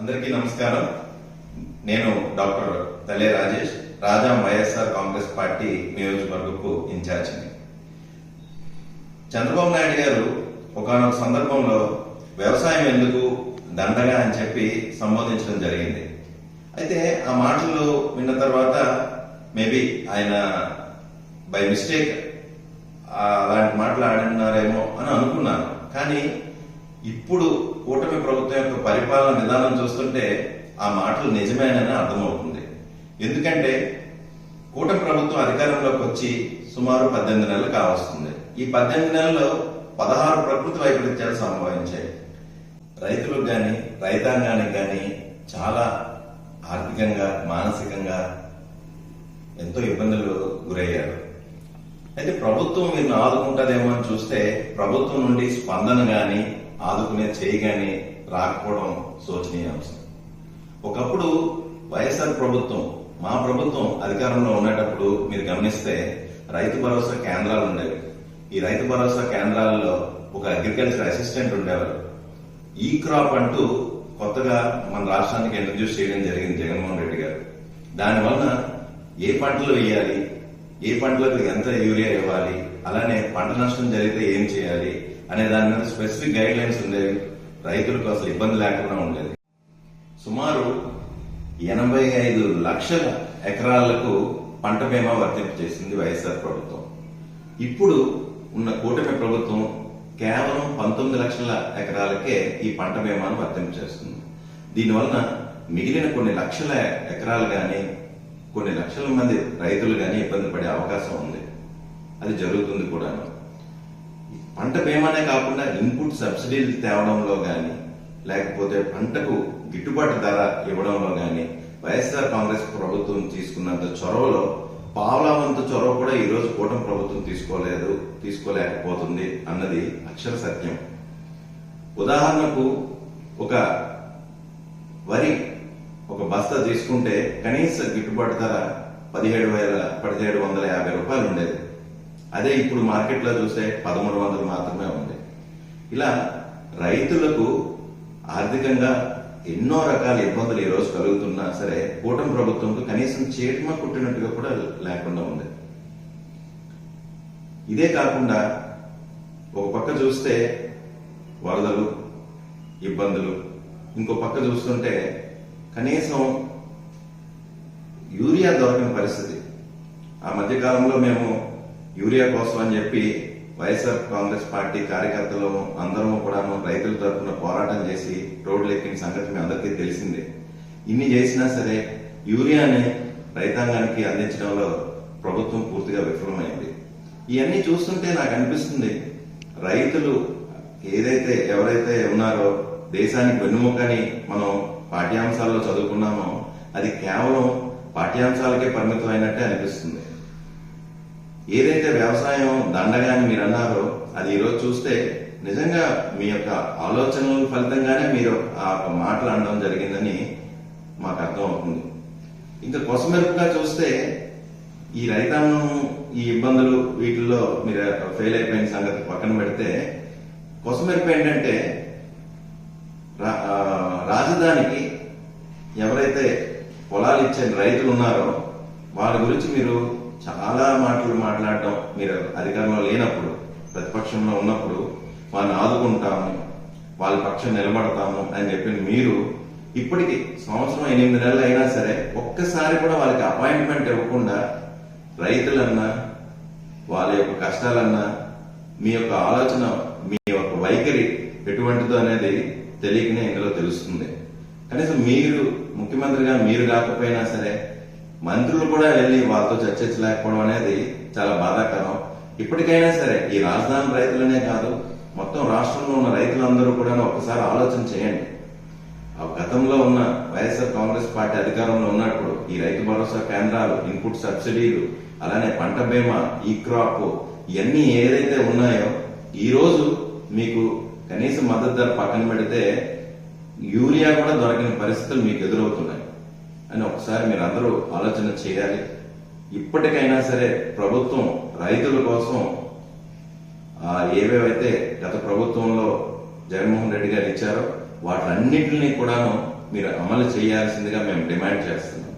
అందరికీ నమస్కారం. నేను doctor Tale Rajesh Raja YSR Congress party నియోజకవర్గపు ఇన్ఛార్జిని. చంద్రబాబు నాయుడు గారు ఒకనొక సందర్భంలో వ్యవసాయం ఎందుకు దండగా అని చెప్పి సంబోధించడం జరిగింది. అయితే ఆ మాటలు విన్న తర్వాత మేబీ ఆయన బై మిస్టేక్ అలాంటి మాటలు ఆడినారేమో అని అనుకున్నాను. కానీ కూటమి ప్రభుత్వం యొక్క పరిపాలన విధానం చూస్తుంటే ఆ మాటలు నిజమేనని అర్థమవుతుంది. ఎందుకంటే కూటమి ప్రభుత్వం అధికారంలోకి వచ్చి సుమారు పద్దెనిమిది నెలలు కావస్తుంది. ఈ పద్దెనిమిది నెలల్లో పదహారు ప్రకృతి వైపరీత్యాలు సంభవించాయి. రైతులకు కానీ రైతాంగానికి కానీ చాలా ఆర్థికంగా మానసికంగా ఎంతో ఇబ్బందులు గురయ్యారు. అయితే ప్రభుత్వం వీరిని ఆదుకుంటదేమో అని చూస్తే ప్రభుత్వం నుండి స్పందన గాని ఆదుకునే చేయి గాని రాకపోవడం శోచనీయాంశం. ఒకప్పుడు వైఎస్ఆర్ ప్రభుత్వం మా ప్రభుత్వం అధికారంలో ఉండేటప్పుడు మీరు గమనిస్తే రైతు భరోసా కేంద్రాలు ఉండేవి. ఈ రైతు భరోసా కేంద్రాలలో ఒక అగ్రికల్చర్ అసిస్టెంట్ ఉండేవారు. ఈ క్రాప్ అంటూ కొత్తగా మన రాష్ట్రానికి ఇంట్రడ్యూస్ చేయడం జరిగింది జగన్మోహన్ రెడ్డి గారు. దానివల్ల ఏ పంటలు వేయాలి ఏ పంటలకు ఎంత యూరియా ఇవ్వాలి? అలానే పంట నష్టం జరిగితే ఏం చేయాలి? అనే దాని మీద స్పెసిఫిక్ గైడ్ లైన్స్ ఉండేవి. రైతులకు అసలు ఇబ్బంది లేకుండా ఉండేది. సుమారు ఎనభై ఐదు లక్షల ఎకరాలకు పంట బీమా వర్తింపు చేసింది వైఎస్ఆర్ ప్రభుత్వం. ఇప్పుడు ఉన్న కూటమి ప్రభుత్వం కేవలం పంతొమ్మిది లక్షల ఎకరాలకే ఈ పంట బీమాను వర్తింపు చేస్తుంది. దీనివలన మిగిలిన కొన్ని లక్షల ఎకరాలు కానీ కొన్ని లక్షల మంది రైతులు కానీ ఇబ్బంది పడే అవకాశం ఉంది. అది జరుగుతుంది కూడాను. పంట బీమానే కాకుండా ఇన్పుట్ సబ్సిడీలు తేవడంలో కానీ లేకపోతే పంటకు గిట్టుబాటు ధర ఇవ్వడంలో కానీ వైఎస్ఆర్ కాంగ్రెస్ ప్రభుత్వం తీసుకున్నంత చొరవలో పావలా చొరవ కూడా ఈరోజు కూటమి ప్రభుత్వం తీసుకోలేదు తీసుకోలేకపోతుంది అన్నది అక్షర సత్యం. ఉదాహరణకు ఒక వరి ఒక బస్తా తీసుకుంటే కనీస గిట్టుబాటు ధర పదిహేడు వేల పదిహేడు వందల యాభై రూపాయలు ఉండేది. అదే ఇప్పుడు మార్కెట్లో చూస్తే పదమూడు వందలు మాత్రమే ఉంది. ఇలా రైతులకు ఆర్థికంగా ఎన్నో రకాల ఇబ్బందులు ఈరోజు రోజు కలుగుతున్నా సరే కూటమి ప్రభుత్వంకు కనీసం చేటిమ కుట్టినట్టుగా కూడా లేకుండా ఉంది. ఇదే కాకుండా ఒక పక్క చూస్తే వరదలు ఇబ్బందులు ఇంకో పక్క చూస్తుంటే కనీసం యూరియా దొరకని పరిస్థితి. ఆ మధ్యకాలంలో మేము యూరియా కోసం అని చెప్పి వైఎస్ఆర్ కాంగ్రెస్ పార్టీ కార్యకర్తలు అందరం కూడా రైతుల తరఫున పోరాటం చేసి రోడ్లు ఎక్కిన సంగతి మీ అందరికీ తెలిసిందే. ఇన్ని చేసినా సరే యూరియాని రైతాంగానికి అందించడంలో ప్రభుత్వం పూర్తిగా విఫలమైంది. ఇవన్నీ చూస్తుంటే నాకు అనిపిస్తుంది రైతులు ఏదైతే ఎవరైతే ఉన్నారో దేశానికి వెన్నుముకని మనం పాఠ్యాంశాల్లో చదువుకున్నామో అది కేవలం పాఠ్యాంశాలకే పరిమితం అయినట్టే అనిపిస్తుంది. ఏదైతే వ్యవసాయం దండగా అని మీరు అన్నారో అది ఈరోజు చూస్తే నిజంగా మీ యొక్క ఆలోచనల ఫలితంగానే మీరు ఆ యొక్క మాటలు అనడం జరిగిందని మాకు అర్థం అవుతుంది ఇంకా కొసమెరుపుగా చూస్తే ఈ రైతాంగం ఈ ఇబ్బందులు వీటిల్లో మీరు ఫెయిల్ అయిపోయిన సంగతి పక్కన పెడితే కొసమెరుపు ఏంటంటే రాజధానికి ఎవరైతే పొలాలు ఇచ్చే రైతులు ఉన్నారో వాళ్ళ గురించి మీరు చాలా మాటలు మాట్లాడటం మీరు అధికారంలో లేనప్పుడు ప్రతిపక్షంలో ఉన్నప్పుడు వాళ్ళని ఆదుకుంటాము వాళ్ళ పక్షం నిలబడతాము అని చెప్పి మీరు ఇప్పటికి సంవత్సరం ఎనిమిది నెలలు అయినా సరే ఒక్కసారి కూడా వాళ్ళకి అపాయింట్మెంట్ ఇవ్వకుండా రైతులన్నా వాళ్ళ యొక్క కష్టాలన్నా మీ యొక్క ఆలోచన మీ యొక్క వైఖరి ఎటువంటిదో అనేది తెలియకనే ఇందులో తెలుస్తుంది. కనీసం మీరు ముఖ్యమంత్రిగా మీరు కాకపోయినా సరే మంత్రులు కూడా వెళ్ళి వాళ్ళతో చర్చించలేకపోవడం అనేది చాలా బాధాకరం. ఇప్పటికైనా సరే ఈ రాజధాని రైతులనే కాదు మొత్తం రాష్ట్రంలో ఉన్న రైతులందరూ కూడా ఒక్కసారి ఆలోచన చేయండి. ఆ గతంలో ఉన్న వైఎస్ఆర్ కాంగ్రెస్ పార్టీ అధికారంలో ఉన్నప్పుడు ఈ రైతు భరోసా కేంద్రాలు ఇన్పుట్ సబ్సిడీలు అలానే పంట బీమా ఈ క్రాప్ ఇవన్నీ ఏదైతే ఉన్నాయో ఈ రోజు మీకు కనీసం మద్దతు ధర పక్కన పెడితే యూరియా కూడా దొరకని పరిస్థితులు మీకు ఎదురవుతున్నాయి అని ఒకసారి మీరు అందరూ ఆలోచన చేయాలి. ఇప్పటికైనా సరే ప్రభుత్వం రైతుల కోసం ఏవేవైతే గత ప్రభుత్వంలో జగన్మోహన్ రెడ్డి గారు ఇచ్చారో వాటన్నింటినీ కూడాను మీరు అమలు చేయాల్సిందిగా మేము డిమాండ్ చేస్తున్నాం.